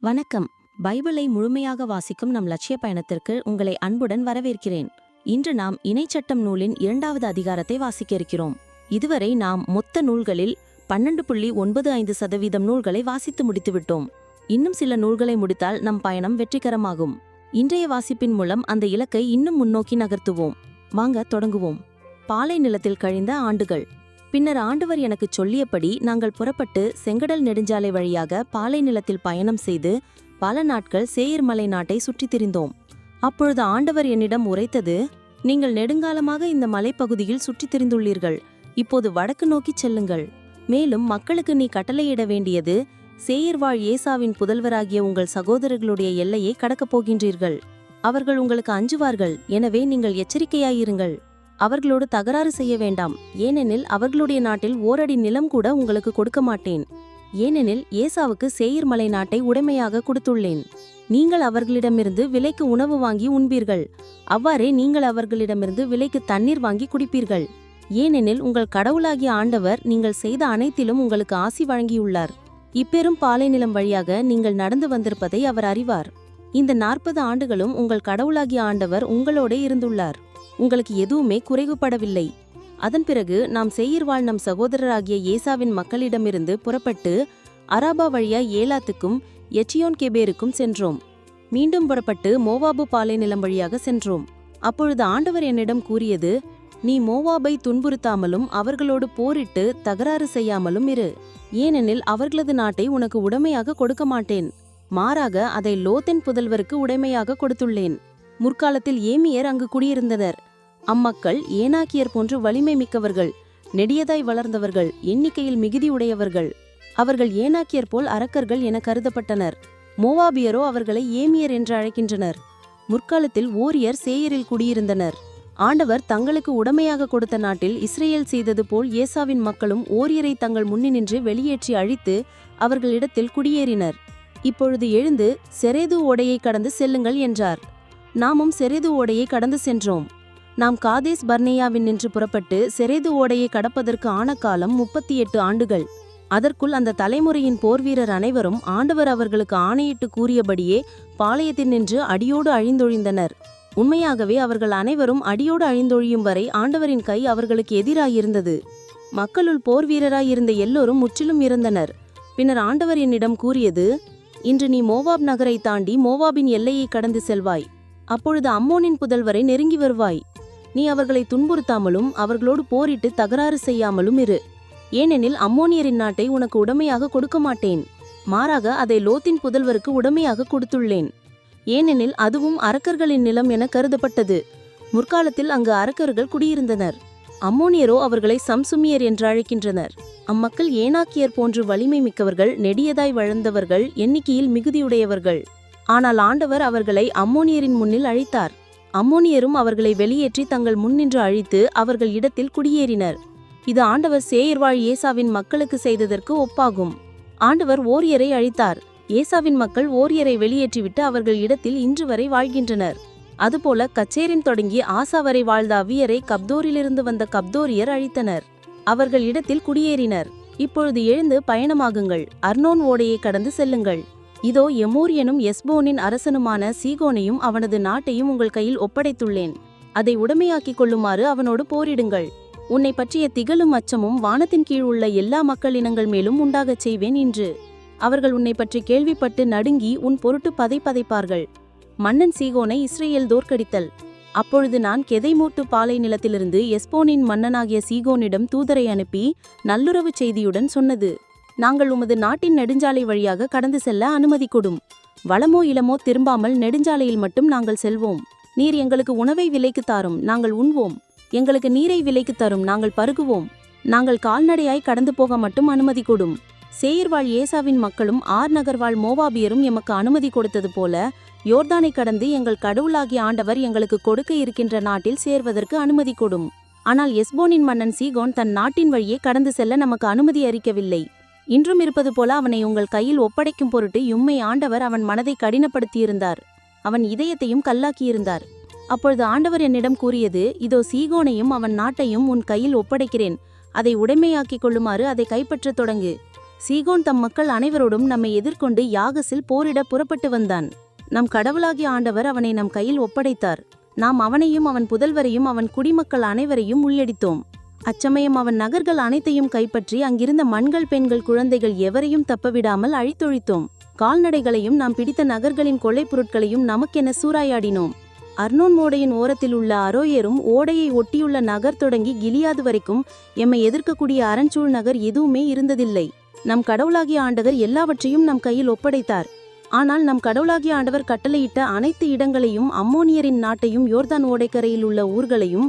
வணக்கம். பைபிளை முழுமையாக வாசிக்கும் நம் லட்சிய பயணத்திற்கு உங்களை அன்புடன் வரவேற்கிறேன். இன்று நாம் இணைச்சட்டம் நூலின் இரண்டாவது அதிகாரத்தை வாசிக்க இருக்கிறோம். இதுவரை நாம் மொத்த நூல்களில் பன்னெண்டு புள்ளி ஒன்பது ஐந்து சதவீதம் நூல்களை வாசித்து முடித்துவிட்டோம் இன்னும் சில நூல்களை முடித்தால் நம் பயணம் வெற்றிகரமாகும். இன்றைய வாசிப்பின் மூலம் அந்த இலக்கை இன்னும் முன்னோக்கி நகர்த்துவோம். வாங்க தொடங்குவோம். பாலை நிலத்தில் கழிந்த ஆண்டுகள். பின்னர் ஆண்டவர் எனக்குச் சொல்லியபடி நாங்கள் புறப்பட்டு செங்கடல் நெடுஞ்சாலை வழியாக பாலை நிலத்தில் பயணம் செய்து பல நாட்கள் சேயர்மலை நாட்டை சுற்றித் திரிந்தோம். அப்பொழுது ஆண்டவர் என்னிடம் உரைத்தது நீங்கள் நெடுங்காலமாக இந்த மலைப்பகுதியில் சுற்றித் திரிந்துள்ளீர்கள். இப்போது வடக்கு நோக்கிச் செல்லுங்கள். மேலும் மக்களுக்கு நீ கட்டளையிட வேண்டியது சேயர்வாழ் ஏசாவின் புதல்வராகிய உங்கள் சகோதரர்களுடைய எல்லையை கடக்கப் போகின்றீர்கள். அவர்கள் உங்களுக்கு அஞ்சுவார்கள். எனவே நீங்கள் எச்சரிக்கையாயிருங்கள். அவர்களோடு தகராறு செய்ய வேண்டாம். ஏனெனில் அவர்களுடைய நாட்டில் ஓரடி நிலம் கூட உங்களுக்கு கொடுக்க மாட்டேன். ஏனெனில் ஏசாவுக்கு சேயர் மலை நாட்டை உடைமையாக கொடுத்துள்ளேன். நீங்கள் அவர்களிடமிருந்து விலைக்கு உணவு வாங்கி உண்பீர்கள். அவ்வாறே நீங்கள் அவர்களிடமிருந்து விலைக்கு தண்ணீர் வாங்கி குடிப்பீர்கள். ஏனெனில் உங்கள் கடவுளாகிய ஆண்டவர் நீங்கள் செய்த அனைத்திலும் உங்களுக்கு ஆசி வழங்கியுள்ளார். இப்பெரும் பாலை நிலம் வழியாக நீங்கள் நடந்து வந்திருப்பதை அவர் அறிவார். இந்த நாற்பது ஆண்டுகளும் உங்கள் கடவுளாகிய ஆண்டவர் உங்களோடே இருந்துள்ளார். உங்களுக்கு எதுவுமே குறைவுபடவில்லை. அதன் பிறகு நாம் செயிர் வாழ் நம் சகோதரராகிய ஏசாவின் மக்களிடமிருந்து புறப்பட்டு அராபா வழியா ஏலாத்துக்கும் எச்சியோன் கெபேருக்கும் சென்றோம். மீண்டும் புறப்பட்டு மோவாபு பாலை நிலம் வழியாக சென்றோம். அப்பொழுது ஆண்டவர் என்னிடம் கூறியது நீ மோவாபை துன்புறுத்தாமலும் அவர்களோடு போரிட்டு தகராறு செய்யாமலும் இரு. ஏனெனில் அவர்களது நாட்டை உனக்கு உடைமையாக கொடுக்க மாட்டேன். மாறாக அதை லோத்தென் புதல்வருக்கு உடைமையாக கொடுத்துள்ளேன். முற்காலத்தில் ஏமியர் அங்கு குடியிருந்தனர். அம்மக்கள் ஏனாக்கியர் போன்று வலிமை மிக்கவர்கள் நெடியதாய் வளர்ந்தவர்கள் எண்ணிக்கையில் மிகுதியுடையவர்கள் அவர்கள் ஏனாக்கியர் போல் அரக்கர்கள் என கருதப்பட்டனர். மோவாபியரோ அவர்களை ஏமியர் என்று அழைக்கின்றனர். முற்காலத்தில் ஓரியர் சேயரில் குடியிருந்தனர். ஆண்டவர் தங்களுக்கு உடமையாக கொடுத்த நாட்டில் இஸ்ரேல் செய்தது போல் ஏசாவின் மக்களும் ஓரியரை தங்கள் முன்னினின்று வெளியேற்றி அழித்து அவர்களிடத்தில் குடியேறினர். இப்பொழுது எழுந்து செரேது ஓடையை கடந்து செல்லுங்கள் என்றார். நாமும் செரேது ஓடையை கடந்து சென்றோம். நாம் காதேஸ் பர்னேயாவின் நின்று புறப்பட்டு செரேது ஓடையை கடப்பதற்கு ஆன காலம் முப்பத்தி எட்டு ஆண்டுகள். அதற்குள் அந்த தலைமுறையின் போர்வீரர் அனைவரும் ஆண்டவர் அவர்களுக்கு ஆணையிட்டு கூறியபடியே பாளையத்தில் நின்று அடியோடு அழிந்தொழிந்தனர். உண்மையாகவே அவர்கள் அனைவரும் அடியோடு அழிந்தொழியும் வரை ஆண்டவரின் கை அவர்களுக்கு எதிராயிருந்தது. மக்களுள் போர் வீரராயிருந்த எல்லோரும் முற்றிலும் இறந்தனர். பின்னர் ஆண்டவர் என்னிடம் கூறியது இன்று நீ மோவாப் நகரை தாண்டி மோவாபின் எல்லையை கடந்து செல்வாய். அப்பொழுது அம்மோனின் புதல்வரை நெருங்கி வருவாய். நீ அவர்களை துன்புறுத்தாமலும் அவர்களோடு போரிட்டு தகராறு செய்யாமலும் இரு. ஏனெனில் அம்மோனியரின் நாட்டை உனக்கு உடமையாக கொடுக்க மாட்டேன். மாறாக அதை லோத்தின் புதல்வருக்கு உடமையாக கொடுத்துள்ளேன். ஏனெனில் அதுவும் அரக்கர்களின் நிலம் என கருதப்பட்டது. முற்காலத்தில் அங்கு அரக்கர்கள் குடியிருந்தனர். அம்மோனியரோ அவர்களை சம்சுமியர் என்று அழைக்கின்றனர். அம்மக்கள் ஏனாக்கியர் போன்று வலிமை மிக்கவர்கள் நெடியதாய் வளர்ந்தவர்கள் எண்ணிக்கையில் மிகுதியுடையவர்கள். ஆனால் ஆண்டவர் அவர்களை அம்மோனியரின் முன்னில் அழைத்தார். அம்மோனியரும் அவர்களை வெளியேற்றி தங்கள் முன்னின்று அழித்து அவர்கள் இடத்தில் குடியேறினர். இது ஆண்டவர் சேயர்வாழ் ஏசாவின் மக்களுக்கு செய்ததற்கு ஒப்பாகும். ஆண்டவர் ஓரியரை அழித்தார். ஏசாவின் மக்கள் ஓரியரை வெளியேற்றிவிட்டு அவர்கள் இடத்தில் இன்று வரை வாழ்கின்றனர். அதுபோல கச்சேரின் தொடங்கி ஆசா வரை வாழ்ந்த அவ்வியரை கப்தோரிலிருந்து வந்த கப்தோரியர் அழித்தனர். அவர்கள் இடத்தில் குடியேறினர். இப்பொழுது எழுந்து பயணமாகுங்கள். அர்னோன் ஓடையை கடந்து செல்லுங்கள். இதோ எமூர் எனும் எஸ்போனின் அரசனுமான சீகோனையும் அவனது நாட்டையும் உங்கள் கையில் ஒப்படைத்துள்ளேன். அதை உடமையாக்கிக் கொள்ளுமாறு அவனோடு போரிடுங்கள். உன்னை பற்றிய திகழும் அச்சமும் வானத்தின் கீழ் உள்ள எல்லா மக்களினங்கள் மேலும் உண்டாகச் செய்வேன் இன்று. அவர்கள் உன்னை பற்றி கேள்விப்பட்டு நடுங்கி உன் பொருட்டு பதை பதைப்பார்கள். மன்னன் சீகோனை இஸ்ரேல் தோற்கடித்தல். அப்பொழுது நான் கெதைமூட்டு பாலை நிலத்திலிருந்து எஸ்போனின் மன்னனாகிய சீகோனிடம் தூதரை அனுப்பி நல்லுறவு செய்தியுடன் சொன்னது. நாங்கள் உமது நாட்டின் நெடுஞ்சாலை வழியாக கடந்து செல்ல அனுமதி கொடும். வளமோ இளமோ திரும்பாமல் நெடுஞ்சாலையில் மட்டும் நாங்கள் செல்வோம். நீர் எங்களுக்கு உணவை விலைக்கு தாரும் நாங்கள் உண்வோம் எங்களுக்கு நீரை விலைக்கு தரும் நாங்கள் பருகுவோம். நாங்கள் கால்நடையாய் கடந்து போக மட்டும் அனுமதி கொடும். சேயர்வாழ் ஏசாவின் மக்களும் ஆர் நகர்வாழ் மோவாபியரும் எமக்கு அனுமதி கொடுத்தது போல யோர்தானை கடந்து எங்கள் கடவுளாகிய ஆண்டவர் எங்களுக்கு கொடுக்க இருக்கின்ற நாட்டில் சேர்வதற்கு அனுமதி கொடும். ஆனால் எஸ்போனின் மன்னன் சீகோன் தன் நாட்டின் வழியே கடந்து செல்ல நமக்கு அனுமதி அளிக்கவில்லை. இன்றும் இருப்பது போல அவனை உங்கள் கையில் ஒப்படைக்கும் பொருட்டு யும்மை ஆண்டவர் அவன் மனதை கடினப்படுத்தியிருந்தார். அவன் இதயத்தையும் கல்லாக்கியிருந்தார். அப்பொழுது ஆண்டவர் என்னிடம் கூறியது இதோ சீகோனையும் அவன் நாட்டையும் உன் கையில் ஒப்படைக்கிறேன். அதை உடைமையாக்கிக் கொள்ளுமாறு அதை கைப்பற்றத் தொடங்கு. சீகோன் தம் மக்கள் அனைவரோடும் நம்மை எதிர்கொண்டு யாகசில் போரிட புறப்பட்டு வந்தான். நம் கடவுளாகிய ஆண்டவர் அவனை நம் கையில் ஒப்படைத்தார். நாம் அவனையும் அவன் புதல்வரையும் அவன் குடிமக்கள் அனைவரையும் முறியடித்தோம் அச்சமயம் அவன் நகர்கள் அனைத்தையும் கைப்பற்றி அங்கிருந்த மண்கள் பெண்கள் குழந்தைகள் எவரையும் தப்பவிடாமல் அழித்தொழித்தோம். கால்நடைகளையும் நாம் பிடித்த நகர்களின் கொள்ளைப் பொருட்களையும் நமக்கென சூறாயாடினோம். அர்னோன் மோடையின் ஓரத்தில் உள்ள அரோயரும் ஓடையை ஒட்டியுள்ள நகர் தொடங்கி கிலியாது வரைக்கும் எம்மை எதிர்க்கக்கூடிய அரண்சூழ் நகர் எதுவுமே இருந்ததில்லை. நம் கடவுளாகிய ஆண்டவர் எல்லாவற்றையும் நம் கையில் ஒப்படைத்தார். ஆனால் நம் கடவுளாகிய ஆண்டவர் கட்டளையிட்ட அனைத்து இடங்களையும் அம்மோனியரின் நாட்டையும் யோர்தான் ஓடைக்கரையில் உள்ள ஊர்களையும்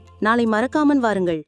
நாளை மறக்காமல் வாருங்கள்.